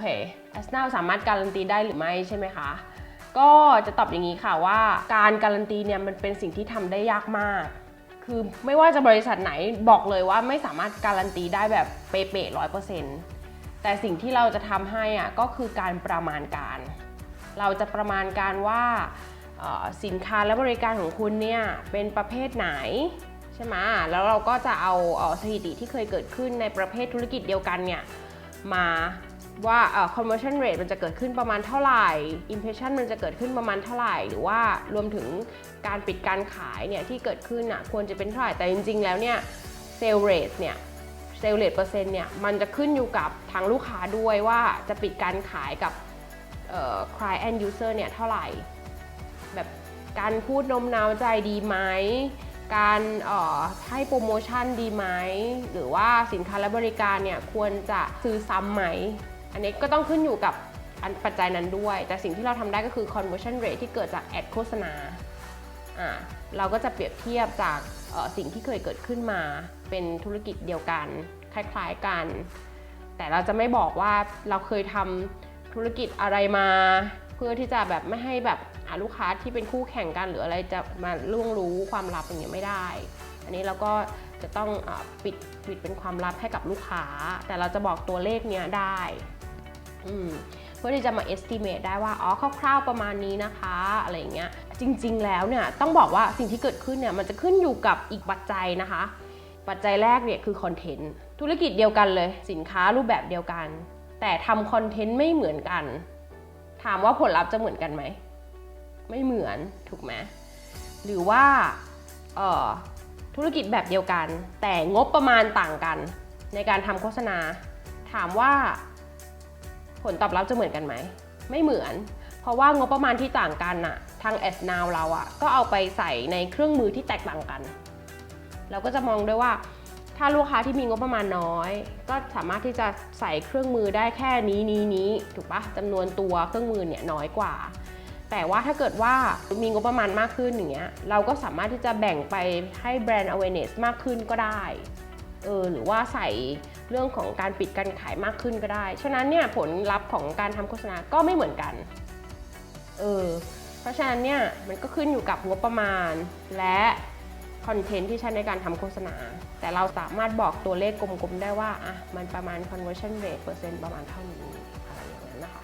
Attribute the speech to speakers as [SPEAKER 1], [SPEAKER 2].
[SPEAKER 1] เค a s n a สามารถการันตีได้หรือไม่ใช่ไหมคะก็จะตอบอย่างนี้ค่ะว่าการการันตีเนี่ยมันเป็นสิ่งที่ทำได้ยากมาก คือไม่ว่าจะบริษัทไหนบอกเลยว่าไม่สามารถการันตีได้แบบเป๊ะๆร้อยเปอร์เซ็นต์แต่สิ่งที่เราจะทำให้อะก็คือการประมาณการ เราจะประมาณการว่าสินค้าและบริการของคุณเนี่ยเป็นประเภทไหนใช่ไหมแล้วเราก็จะเอาสถิติที่เคยเกิดขึ้นในประเภทธุรกิจเดียวกันเนี่ยมา ว่าเอ่อ conversion rate มันจะเกิดขึ้นประมาณเท่าไหร่ impression มันจะเกิดขึ้นประมาณเท่าไหร่ หรือว่ารวมถึงการปิดการขายเนี่ยที่เกิดขึ้นอะควรจะเป็นเท่าไหร่ แต่จริง ๆ แล้วเนี่ย sale rate เนี่ยเซลล์เรทเปอร์เซ็นต์เนี่ยมันจะขึ้นอยู่กับทางลูกค้าด้วยว่าจะปิดการขายกับเอ่อ client user เนี่ยเท่าไหร่ แบบการพูดโน้มน้าวใจดีไหมการออให้โปรโมชั่นดีไหม หรือว่าสินค้าและบริการเนี่ยควรจะซื้อซ้ำไหม อันนี้ก็ต้องขึ้นอยู่กับอันปัจจัยนั้นด้วย แต่สิ่งที่เราทำได้ก็คือ conversion rate ที่เกิดจากแอดโฆษณาเราก็จะเปรียบเทียบจากสิ่งที่เคยเกิดขึ้นมา เป็นธุรกิจเดียวกัน คล้ายๆกัน แต่เราจะไม่บอกว่าเราเคยทำธุรกิจอะไรมา เพื่อที่จะแบบไม่ให้แบบลูกค้าที่เป็นคู่แข่งกัน หรืออะไรจะมาล่วงรู้ความลับอย่างเงี้ยไม่ได้ อันนี้เราก็จะต้องอปิดปิดเป็นความลับให้กับลูกค้า แต่เราจะบอกตัวเลขเนี้ยได้ เพื่อที่จะมา estimate ได้ว่า อ๋อ คร่าวๆ ประมาณนี้นะคะ อะไรอย่างเงี้ย จริงๆ แล้วเนี่ย ต้องบอกว่าสิ่งที่เกิดขึ้นเนี่ย มันจะขึ้นอยู่กับอีกปัจจัยนะคะ ปัจจัยแรกเนี่ยคือคอนเทนต์ ธุรกิจเดียวกันเลย สินค้ารูปแบบเดียวกัน แต่ทำคอนเทนต์ไม่เหมือนกัน ถามว่าผลลัพธ์จะเหมือนกันไหม ไม่เหมือน ถูกไหม หรือว่าธุรกิจแบบเดียวกัน แต่งบประมาณต่างกัน ในการทำโฆษณา ถามว่า ผลตอบรับจะเหมือนกันไหม ไม่เหมือน เพราะว่างบประมาณที่ต่างกันน่ะทาง s n o w เราอะก็เอาไปใส่ในเครื่องมือที่แตกต่างกัน เราก็จะมองด้วยว่า ถ้าลูกค้าที่มีงบประมาณน้อย ก็สามารถที่จะใส่เครื่องมือได้แค่นี้นี้นี้ถูกปะจำนวนตัวเครื่องมือเนี่ยน้อยกว่า แต่ว่าถ้าเกิดว่ามีงบประมาณมากขึ้นอย่างเงี้ยเราก็สามารถที่จะแบ่งไปให้แบรนด์ awareness มากขึ้นก็ได้ เออหรือว่าใส่เรื่องของการปิดการขายมากขึ้นก็ได้ ฉะนั้นเนี่ยผลลัพธ์ของการทำโฆษณาก็ไม่เหมือนกัน เออ เพราะฉะนั้นเนี่ยมันก็ขึ้นอยู่กับงบประมาณ และคอนเทนต์ที่ใช้ในการทำโฆษณา แต่เราสามารถบอกตัวเลขกลมๆได้ว่าอะมันประมาณ conversion rate เปอร์เซ็นต์ประมาณเท่านี้อะไรอย่างนั้นนะคะ